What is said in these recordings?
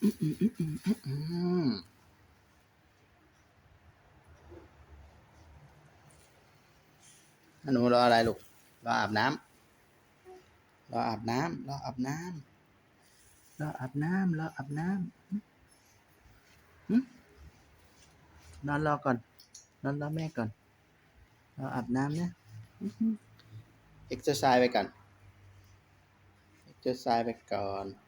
หนูรออะไรลูก รออาบน้ำรออาบน้ำรออาบน้ำรออาบน้ำรออาบน้ำหึหึนอนรอก่อน นอนรอแม่ก่อน รออาบน้ำนะเอ็กซ์ไซส์ไปก่อนเอ็กซ์ไซส์ไปก่อน เอ็กซ์ไซส์ไปก่อน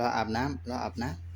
รออาบน้ำรออาบน้ำ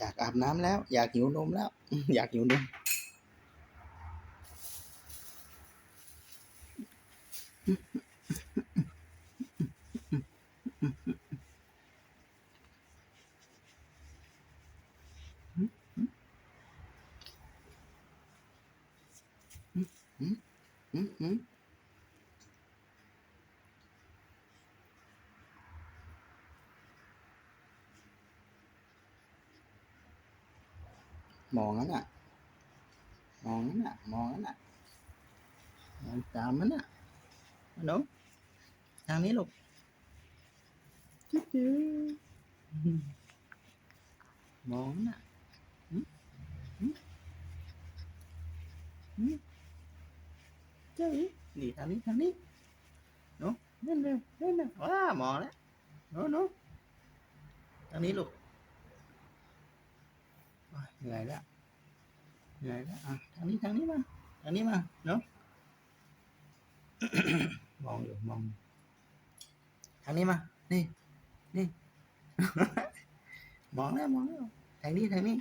อยากอาบน้ำแล้ว อยากหิวนมแล้ว อยากหิวนมอืมอืม มองนั่นน่ะ มองนั่นน่ะ มองนั่นน่ะ มองตามมันน่ะหนูทางนี้ลูกจุ๊จื๊มองนั่นน่ะหืมหืมหืมเจ้าอีนี่ทางนี้ทางนี้หนูนั่นเลยนั่นน่ะว้ามองแล้วหนูหนูทางนี้ลูกโอ้ ยเหนื่อยแล้วเหนื่อยแล้วอ่ะทางนี้ทางนี้มาทางนี้มาหนู มองอยู่มองอยู่ทางนี้มา นี่ นี่ มองแล้วมองแล้วทางนี้ทางนี้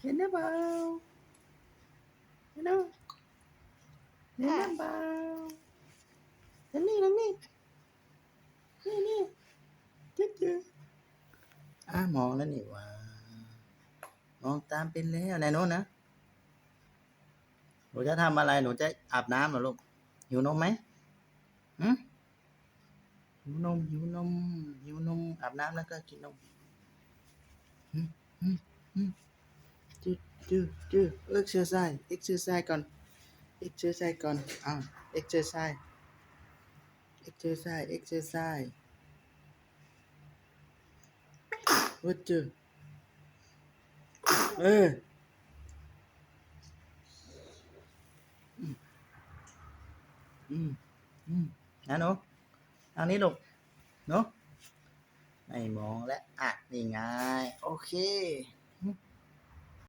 เห็นหรือเปล่าเห็นหรือเห็นหรือเปล่าทางนี้ทางนี้ นี่นี่จิ๊ดจิ๊ดอ่ะมองแล้วนี่หว่า มองตามเป็นแล้วไหนโน้นนะหนูจะทำอะไรหนูจะอาบน้ำเหรอลูกหิวนมไหมหืมหิวนมหิวนมหิวนมอาบน้ำแล้วก็กินนมหืมหืมหืมจืดจืดจืดเอ็กซ์เชอร์ไซส์เอ็กซ์เชอร์ไซส์ก่อนเอ็กซ์เชอร์ไซส์ก่อนอ้าวเอ็กซ์เชอร์ไซส์เอ็กซ์เชอร์ไซส์เอ็กซ์ไซส์วัดจืด เอออืมอืมนะหนูทางนี้ลูกหนูไม่มองและอะนี่ไงโอเค